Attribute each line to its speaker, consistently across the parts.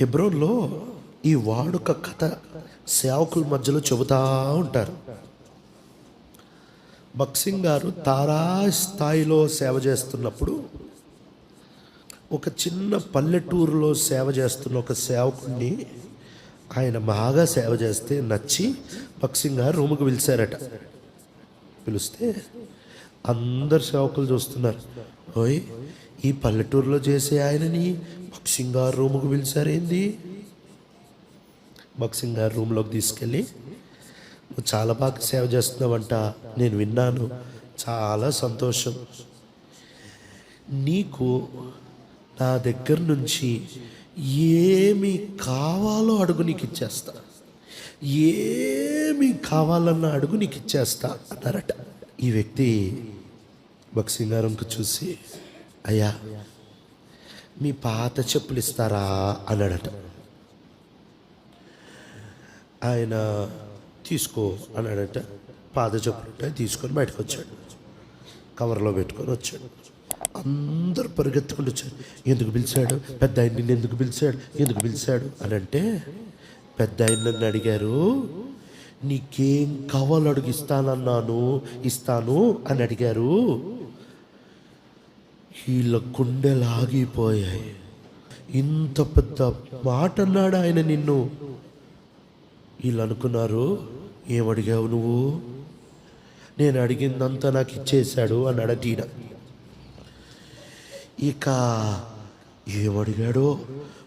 Speaker 1: హెబ్రోన్లో ఈ వాడుక కథ సేవకుల మధ్యలో చెబుతూ ఉంటారు. బక్సింగ్ గారు తారా స్థాయిలో సేవ చేస్తున్నప్పుడు ఒక చిన్న పల్లెటూరులో సేవ చేస్తున్న ఒక సేవకుడిని ఆయన బాగా సేవ చేస్తే నచ్చి బక్సింగ్ గారు రూముకు పిలిచారట. పిలిస్తే అందరు సేవకులు చూస్తున్నారు. ఓయ్ ఈ పల్లెటూరులో చేసే ఆయనని బక్సింగ్ గారు రూమ్కి పిలిచారేంది బక్సింగ్ గారు రూమ్లోకి తీసుకెళ్ళి నువ్వు చాలా బాగా సేవ చేస్తున్నావంట నేను విన్నాను చాలా సంతోషం. నీకు నా దగ్గర నుంచి ఏమి కావాలో అడుగు నీకు ఇచ్చేస్తా. ఏమి కావాలన్న అడుగు నీకు ఇచ్చేస్తా అన్నారట. ఈ వ్యక్తి బక్సింగారంకు చూసి అయ్యా మీ పాత చెప్పులు ఇస్తారా అన్నాడట. ఆయన తీసుకో అన్నాడట. పాత చెప్పులు ఉంటాయి తీసుకొని బయటకు వచ్చాడు. కవర్లో పెట్టుకొని వచ్చాడు. అందరూ పరిగెత్తుకుంటూ వచ్చారు. ఎందుకు పిలిచాడు? పెద్ద ఆయన నిన్ను ఎందుకు పిలిచాడు? ఎందుకు పిలిచాడు? అని అంటే పెద్ద ఆయన నన్ను అడిగారు నీకేం కావాలో అడుగు ఇస్తానన్నాను ఇస్తాను అని అడిగారు. వీళ్ళ గుండెలాగిపోయాయి ఇంత పెద్ద మాట అన్నాడు ఆయన నిన్ను. వీళ్ళు అనుకున్నారు ఏమడిగావు నువ్వు? నేను అడిగిందంతా నాకు ఇచ్చేశాడు అని అడటీన ఇక ఏమడిగాడో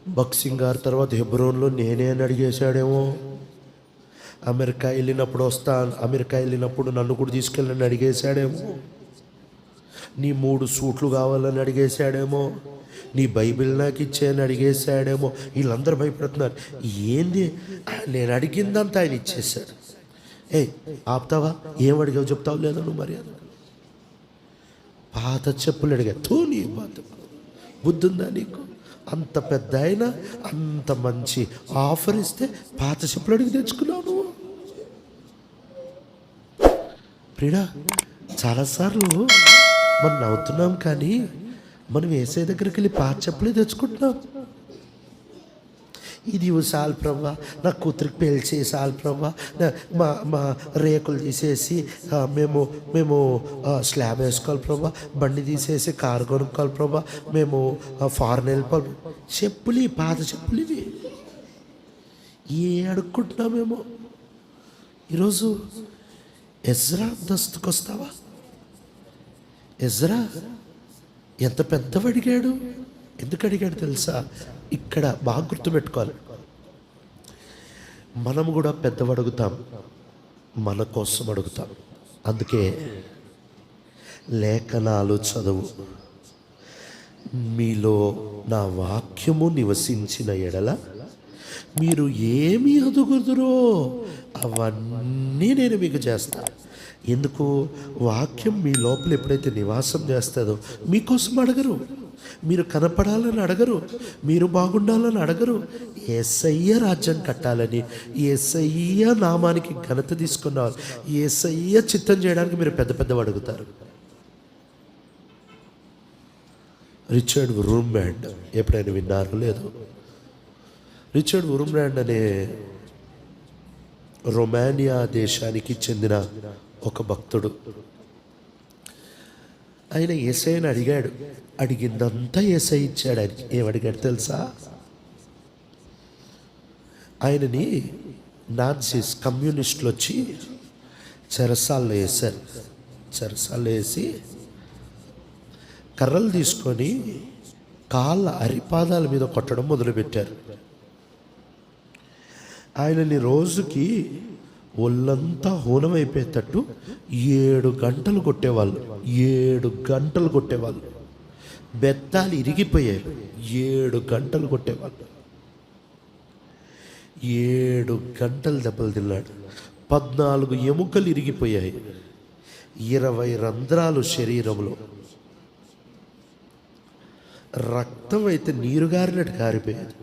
Speaker 1: బక్సింగ్ గారి తర్వాత హెబ్రోన్లో నేనే అని అడిగేశాడేమో. అమెరికా వెళ్ళినప్పుడు వస్తా అమెరికా వెళ్ళినప్పుడు నన్ను కూడా తీసుకెళ్ళని అడిగేశాడేమో. నీ మూడు సూట్లు కావాలని అడిగేశాడేమో నీ బైబిల్ నాకు ఇచ్చేయని అడిగేశాడేమో వీళ్ళందరూ భయపడుతున్నారు. ఏంది? నేను అడిగిందంతా ఆయన ఇచ్చేశాడు ఏ ఆపుతావా? ఏం అడిగావు? చెప్తావు లేదా నువ్వు మర్యాద పాత చెప్పులు అడిగా. తో నీ పాత బుద్ధి ఉందా నీకు? అంత పెద్ద ఆయన అంత మంచి ఆఫర్ ఇస్తే పాత చెప్పులు అడిగి తెచ్చుకున్నావు నువ్వు. ప్రిడా చాలాసార్లు మనం నవ్వుతున్నాం కానీ మనం వేసే దగ్గరికి వెళ్ళి పాత చెప్పులే తెచ్చుకుంటున్నాం. ఇది సాల్ ప్రవ్వ నా కూతురికి పెళ్ళి చేసాలి ప్రవ్వ మా మా రేకులు తీసేసి మేము మేము స్లాబ్ వేసుకోవాలి ప్రవ్వ బండి తీసేసి కారు కొనుక్కోవాలి ప్రవ్వ మేము ఫారెన్ వెళ్ళిపోవాలి. చెప్పులు పాత చెప్పులు ఇవి. ఏ అడుక్కుంటున్నామేమో ఈరోజు ఎజ్రా దస్తుకొస్తావా? ఎజ్రా ఎంత పెద్దవి అడిగాడు ఎందుకు అడిగాడు తెలుసా? ఇక్కడ బాగా గుర్తుపెట్టుకోవాలి. మనం కూడా పెద్దవి అడుగుతాం మన కోసం అడుగుతాం. అందుకే లేఖనాలు చదువు. మీలో నా వాక్యము నివసించిన ఎడల మీరు ఏమి అదుగుదురో అవన్నీ నేను మీకు చేస్తాను. ఎందుకు? వాక్యం మీ లోపల ఎప్పుడైతే నివాసం చేస్తుందో మీకోసం అడగరు. మీరు కనపడాలని అడగరు. మీరు బాగుండాలని అడగరు. ఏసయ్య రాజ్యం కట్టాలని ఏసయ్య నామానికి ఘనత తీసుకున్నారు ఏసయ్య చిత్తం చేయడానికి మీరు పెద్ద పెద్దవి అడుగుతారు. రిచర్డ్ రూమ్బ్యాండ్ ఎప్పుడైనా విన్నారు లేదు? రిచర్డ్ ఉరుమ్రాండ్ అనే రొమానియా దేశానికి చెందిన ఒక భక్తుడు. ఆయన ఏసైని అడిగాడు. అడిగిందంతా ఏసై ఇచ్చాడు ఆయనకి ఏమడిగాడు తెలుసా? ఆయనని నాన్సీస్ కమ్యూనిస్టులు వచ్చి చెరసాల్లో వేశారు చెరసాల్లో వేసి కర్రలు తీసుకొని కాళ్ళ అరిపాదాల మీద కొట్టడం మొదలుపెట్టారు. ఆయనని రోజుకి ఒళ్ళంతా హోనమైపోయేటట్టు ఏడు గంటలు కొట్టేవాళ్ళు. ఏడు గంటలు కొట్టేవాళ్ళు. బెత్తాలు ఇరిగిపోయాయి ఏడు గంటలు కొట్టేవాళ్ళు. ఏడు గంటలు దెబ్బలు తిన్నాడు. పద్నాలుగు ఎముకలు ఇరిగిపోయాయి. ఇరవై రంధ్రాలు శరీరంలో. రక్తం అయితే నీరు గారినట్టు కారిపోయేది.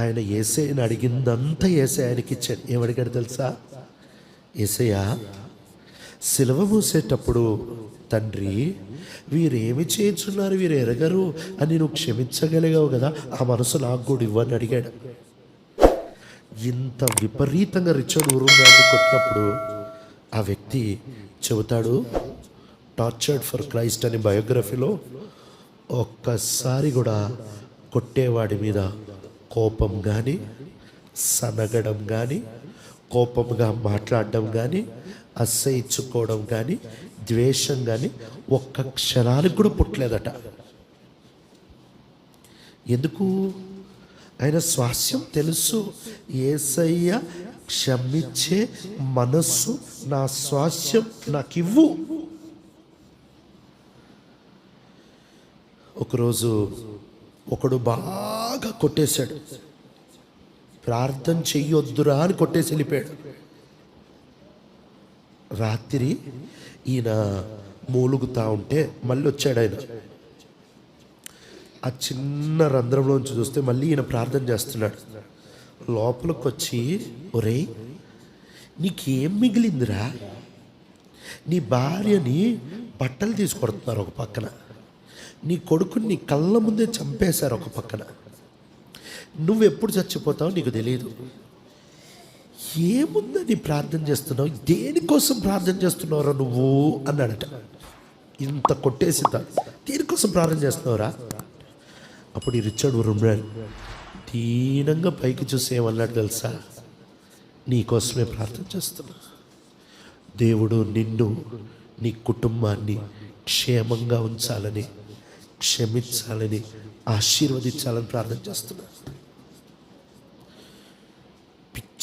Speaker 1: ఆయన ఏసైని అడిగిందంతా ఏసై ఆయనకి ఇచ్చాడు. ఏమడిగాడు తెలుసా? ఏసయ్యా సిలవ మూసేటప్పుడు తండ్రి వీరేమి చేయించున్నారు? వీరు ఎరగరు అని నువ్వు క్షమించగలిగావు కదా? ఆ మనసు నాకు కూడా ఇవ్వని అడిగాడు. ఇంత విపరీతంగా రిచర్డ్ ఉరుమ్యాన్ని కొట్టినప్పుడు ఆ వ్యక్తి చెబుతాడు టార్చర్డ్ ఫర్ క్రైస్ట్ అనే బయోగ్రఫీలో ఒక్కసారి కూడా కొట్టేవాడి మీద కోపం కానీ సనగడం కానీ కోపంగా మాట్లాడడం కానీ అసహించుకోవడం కానీ ద్వేషం కానీ ఒక్క క్షణానికి కూడా పుట్టలేదట. ఎందుకు? ఆయన స్వాస్యం తెలుసు. ఏసయ్య క్షమించే మనస్సు నా స్వాస్యం నాకివ్వు. ఒకరోజు ఒకడు బాగా కొట్టేశాడు. ప్రార్థన చెయ్యొద్దురా అని కొట్టేసి వెళ్ళిపోయాడు. రాత్రి ఈయన మూలుగుతా ఉంటే మళ్ళీ వచ్చాడు ఆయన. ఆ చిన్న రంధ్రంలోంచి చూస్తే మళ్ళీ ఈయన ప్రార్థన చేస్తున్నాడు. లోపలికి వచ్చి ఒరేయ్ నీకేం మిగిలిందిరా? నీ భార్యని బట్టలు తీసుకొడుతున్నారు ఒక పక్కన. నీ కొడుకుని కళ్ళ ముందే చంపేశారు ఒక పక్కన. నువ్వు ఎప్పుడు చచ్చిపోతావో నీకు తెలియదు ఏముందని ప్రార్థన చేస్తున్నావు? దేనికోసం ప్రార్థన చేస్తున్నావురా నువ్వు? అన్నాడట. ఇంత కొట్టేసిందా దేనికోసం ప్రార్థన చేస్తున్నావురా? అప్పుడు ఈ రిచర్డ్ ఉన్నాడు. దీనంగా పైకి చూసి ఏమన్నాడు తెలుసా? నీకోసమే ప్రార్థన చేస్తున్నా. దేవుడు నిన్ను నీ కుటుంబాన్ని క్షేమంగా ఉంచాలని క్షమించాలని ఆశీర్వదించాలని ప్రార్థన చేస్తున్నాను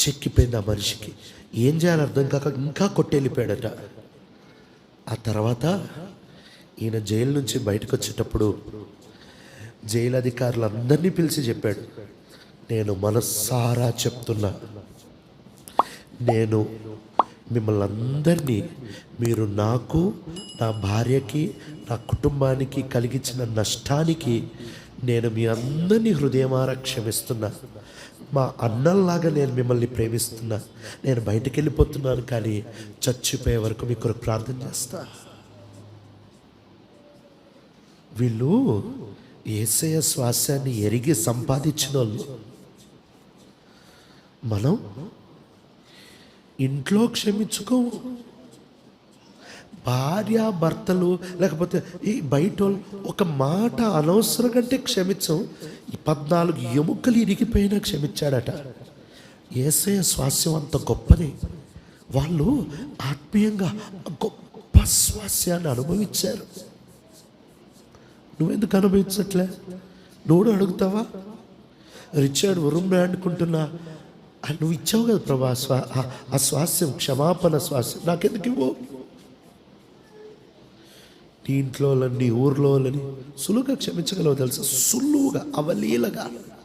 Speaker 1: పిచ్చెక్కిపోయింది ఆ మనిషికి. ఏం చేయాలి అర్థం కాక ఇంకా కొట్టెళ్ళిపోయాడట. ఆ తర్వాత ఈయన జైలు నుంచి బయటకు వచ్చేటప్పుడు జైలు అధికారులందరినీ పిలిచి చెప్పాడు. నేను మనస్సారా చెప్తున్నా. నేను మిమ్మల్ని అందరినీ మీరు నాకు నా భార్యకి నా కుటుంబానికి కలిగించిన నష్టానికి నేను మీ అందరినీ హృదయమారా క్షమిస్తున్నా. మా అన్నల్లాగా నేను మిమ్మల్ని ప్రేమిస్తున్నా. నేను బయటికి వెళ్ళిపోతున్నాను కానీ చచ్చిపోయే వరకు మీ కొరకు ప్రార్థన చేస్తా. వీళ్ళు ఏసయ శ్వాసాన్ని ఎరిగి సంపాదించిన వాళ్ళు మనం ఇంట్లో క్షమించుకోము. భార్య భర్తలు లేకపోతే ఈ బయట ఒక మాట అనవసరం కంటే క్షమించం. ఈ పద్నాలుగు ఎముకలు ఇరిగిపోయినా క్షమించాడట. ఏసయ స్వాస్యం అంత గొప్పది. వాళ్ళు ఆత్మీయంగా గొప్ప స్వాస్యాన్ని అనుభవించారు. నువ్వెందుకు అనుభవించట్లే? నువ్వు అడుగుతావా? రిచర్డ్ ఉరుమ్మే అనుకుంటున్నా నువ్వు ఇచ్చావు కదా ప్రభా ఆ స్వా ఆ- స్వాస్యం క్షమాపణ స్వాస్యం నాకెందుకు ఇవ్వవు నీ ఇంట్లో వాళ్ళని నీ ఊర్లో వాళ్ళని సులువుగా క్షమించగలవు తెలుసా? సులువుగా అవలీలగా.